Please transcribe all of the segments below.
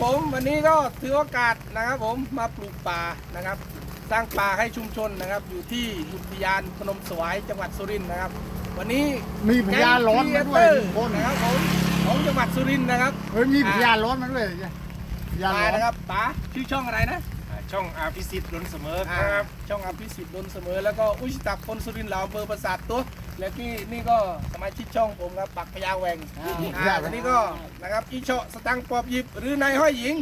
ผมวันนี้ก็ถือโอกาสนะครับ ผมมาปลูกป่านะครับ สร้างป่าให้ชุมชนนะครับ อยู่ที่อุทยานพนมสวายจังหวัดสุรินทร์นะครับ วันนี้มีพยานร้อนมาด้วยแก๊งลุงพลครีเอเตอร์นะครับผมของจังหวัดสุรินทร์นะครับเฮ้ยมีพยานร้อนมาด้วยพยานมาร้อนนะครับป๋าชื่อช่องอะไรนะอ่า ช่องอาพิสิทธิ์ล้นเสมอคอ่ารับ ช่องอภิสิทธิ์ดนเสมอ แล้วก็อุยชิตักคนสุรินทร์เหลาอำเบอร์ประสาทตัว และที่นี่ก็สมาชิกช่องผมครับปักพยาแหวงอ่าวันนี้ก็นะครับอีโชสตังค์ปอบหยิบหรือนายห้อยหญิง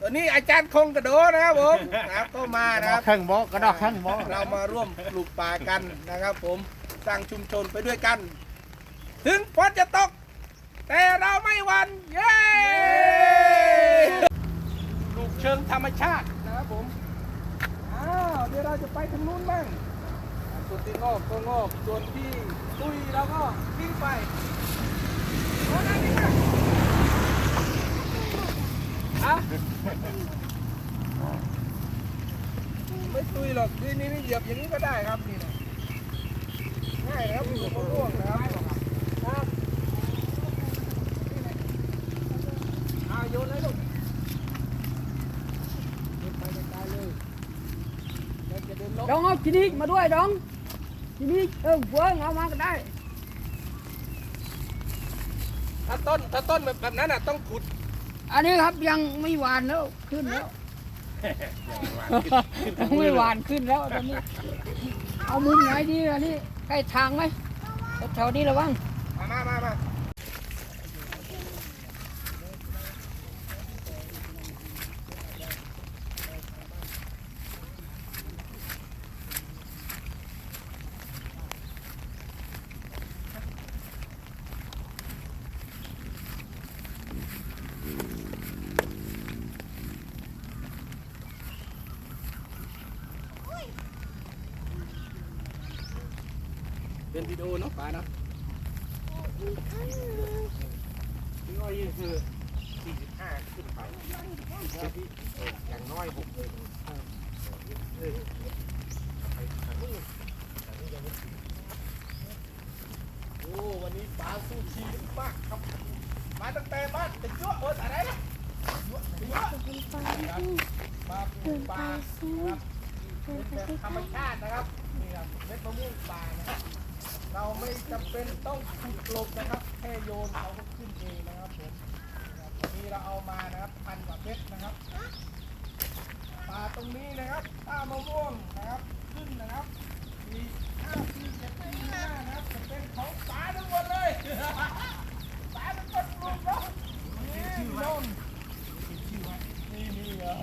ตัวนี้อาจารย์คงกระโดนะครับผมนะครับก็มากระนะดคอรักบแข้งบอกกระดอกแข้งบอกเรามาร่วมปลูกป่ากันนะครับ ผมสร้างชุมชนไปด้วยกัน ถึงฝนจะตก แต่เราไม่หวันเย้ปลูกเชิงธรรมชาติ ทางนู้นบ้างอ่าส่วนที่งอกก็งอกส่วนที่ตุยเราก็ทิ้งไปโอ้นั่นนี่นะอะไม่ตุยหรอกนี่นี่นี่เหยียบอย่างนี้ก็ได้ครับนี่นะง่ายนะครับปลูกมะม่วงนะครับครับอ่าโยนเลยลูกโยนไปไกลๆเลยแล้วจะเดิ นลบดองเอาทีนี้มาด้วยดองทีนี้เออเวิร์งเอามาก็ได้ ถ้าต้นถ้าต้นแบบแบบนั้นอะต้องขุดอันนี้ครับยังไม่หวานแล้วขึ้นแล้ว ยังไม่หวานขึ้นแล้วตอนนี้ เอามุมไหนดีอันนี้ใกล้ทางไหมแถวๆนี้ระวัง มามามามา เป็นวิดีโอเนาะป่าเนาะที่น้อยนี่คือ45ขึ้นไปอย่างน้อย6เลยโอ้วันนี้ป่าสู้ชีวิตมากครับ มาตั้งแต่บ้านแต่จั่วเอออะไรนะจั่วจั่วครับมาปูป่าครับธรรมชาตินะครับนี่ครับเม็ดมะม่วงป่านะครับ เราไม่จำเป็นต้องขุดกลบนะครับแค่โยนเขาก็ขึ้นเองนะครับผมนะครับวันนี้เราเอามานะครับพันกว่าเม็ดนะครับป่าตรงนี้นะครับต้ามะม่วงนะครับขึ้นนะครับมีห้าปีเจ็ดปีหน้านะครับจะเป็นของป่าทั้งหมดเลยป่าทั้งหมดปลูกแล้วนี่โน่นนี่นี่เหรอ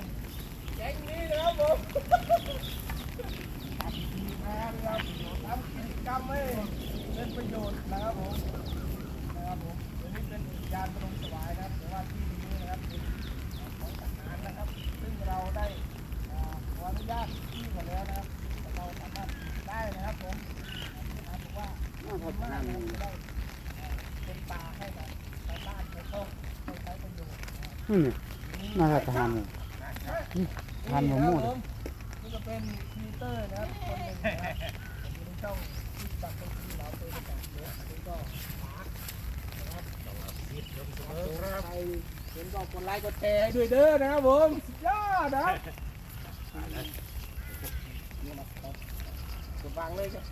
แก๊งนี้นะครับผมดีมากนะครับ ทำกิจกรรมให้เป็นประโยชน์นะครับผมนะครับผมเดี๋ยวนี้เป็นอุทยานพนมสวายนะครับแต่ว่าที่นี้นะครับเป็นของทหารนะครับ ซึ่งเราได้ขออนุญาตที่มาแล้วนะครับเราสามารถได้นะครับผมทหารบอกว่าดีมากนะครับจะได้เป็นป่าให้กับชาวบ้านชาวช่องให้ใช้ประโยชน์นะครับนี่น่าจะทานทานมะม่วงนี่ก็เป็นพีเตอร์นะครับคนหนึ่งนะครับ ช่องที่ตัดเป็นที่เราเป็นแบบเยอะอันนี้ก็ปาร์คนะครับเออครับใครเห็นก็กดไลค์กดแชร์ให้ด้วยเด้อนะครับผมสุดยอดนะครับนี่นะครับกดวางเลยครับ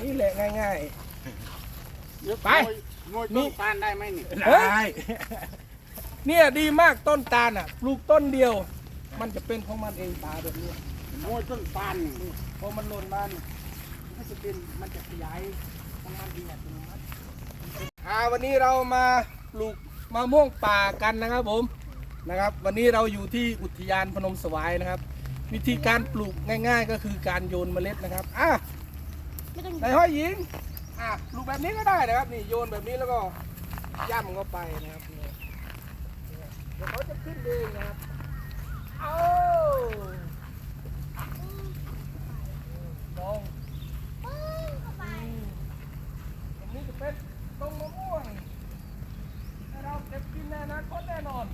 นี่แหละง่ายๆไปงวยต้นตาลได้ไหมนี่เฮ้ย เนี่ยดีมากต้นตาลอะ ปลูกต้นเดียว มันจะเป็นของมันเองตาแบบนี้งวยต้นตาลนี่พอมันหล่นมานี่มันจะเป็นมันจะขยายของมันเองอัตโนมัติอ่าวันนี้เรามาปลูกมะม่วงป่ากันนะครับผมนะครับ วันนี้เราอยู่ที่อุทยานพนมสวายนะครับ วิธีการปลูกง่าย ๆ ก็คือการโยนเมล็ดนะครับอะนายห้อยหญิงอะปลูกแบบนี้ก็ได้นะครับ นี่โยนแบบนี้แล้วก็ย่ำเข้าไปนะครับนี่เดี๋ยวเขาจะขึ้นเองนะครับเอาลองตรงนี้จะเป็นต้นมะม่วงให้เราเก็บกินในอนาคตแน่นอน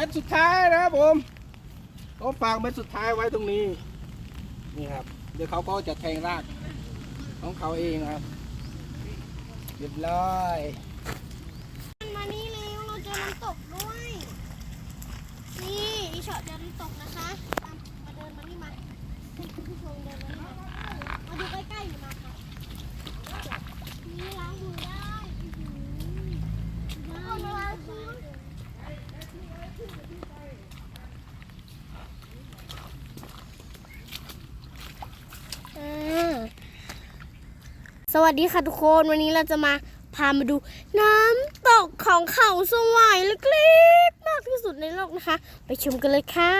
ม็ดสุดท้ายนะครับผมก็ฝากเม็ดสุดท้ายไว้ตรงนี้ นี่ครับ เดี๋ยวเขาก็จะแทงรากของเขาเองครับเรียบร้อยมานี่เร็วเราเจอน้ำตกด้วย นี่อีช็อตเจอน้ำตกนะคะมาเดินมานี่มาให้คุณผู้ชมเดินมานี่มามาดูใกล้ๆอยู่มาค่ะนี่ล้างมือได้อื้อหือได้เลยคุณอ่า ส วัสดีค่ะทุกคนวันนี้เราจะมาพามาดูน้ำตกของเขาสวายเล็กๆมากที่สุดในโลกนะคะ ไปชมกันเลยค่ะ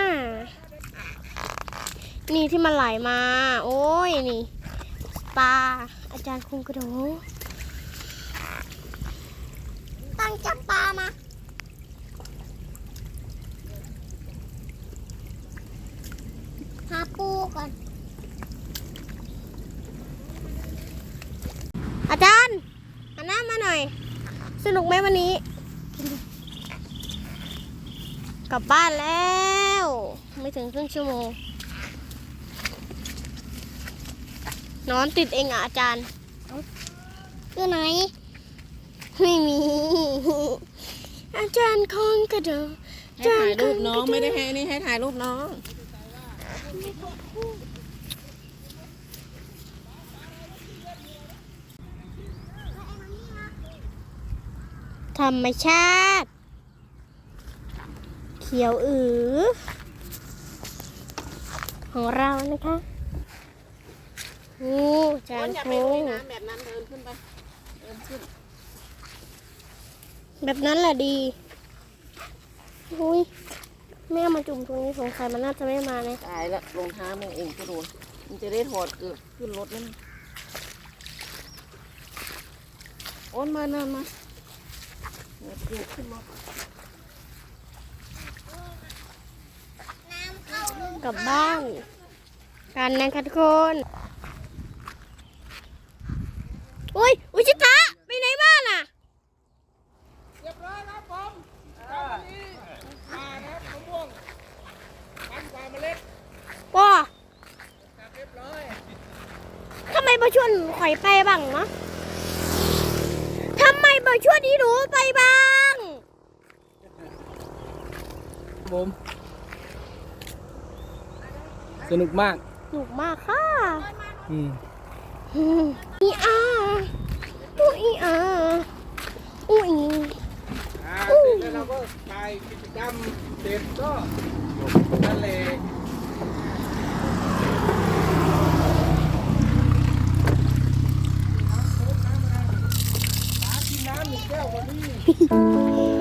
นี่ที่มันไหลมา โอ้ยนี่ปลาอาจารย์คุงกระโดตั้งจับปลามาหาปูก่อน อาจารย์หันหน้ามาหน่อย สนุกไหมวันนี้ กลับบ้านแล้ว ไม่ถึงครึ่งชั่วโมง นอนติดเองอะอาจารย์คือไหน ไม่มี อาจารย์คงกระโดดให้ถ่ายรูปน้องไม่ได้ให้นี่ให้ถ่ายรูปน้อง ธรรมชาติ เขียวอือ ของเรานะคะงูจานอย่าโคไปลุยงน้ำแบบนั้นเดินขึ้นไปเดินขึ้น แบบนั้นแหละดี อุ้ยแม่เอามาจุ่มตรงนี้สงสัยมันน่าจะไม่มาเลยตายละรองเท้ามึงเองก็โดนมันจะได้ถอดเกือบขึ้นรถนั่นโอนมาเนินมาเดี๋ยวเกือบขึ้นรถกลับบ้าน กันนะคะทุกคน อุ้ย อุ้ยชิตะไปไหนบ้านอะเรียบร้อยครับผมวันนี้มานะครับมะม่วงพันกว่าเมล็ดป้อจับเรียบร้อยทำไมบาชวนข่อยไปบ้างเนาะ ทำไมบาชวนอีหนูไปบ้างผมสนุกมาก หนุกมากค่ะอืมอืมอีอาอุ้ยอีอาอุ้ยอ่าเสร็จแล้วเราก็ไปกิจกรรมเสร็จก็นั่นแหละ น้ำกิ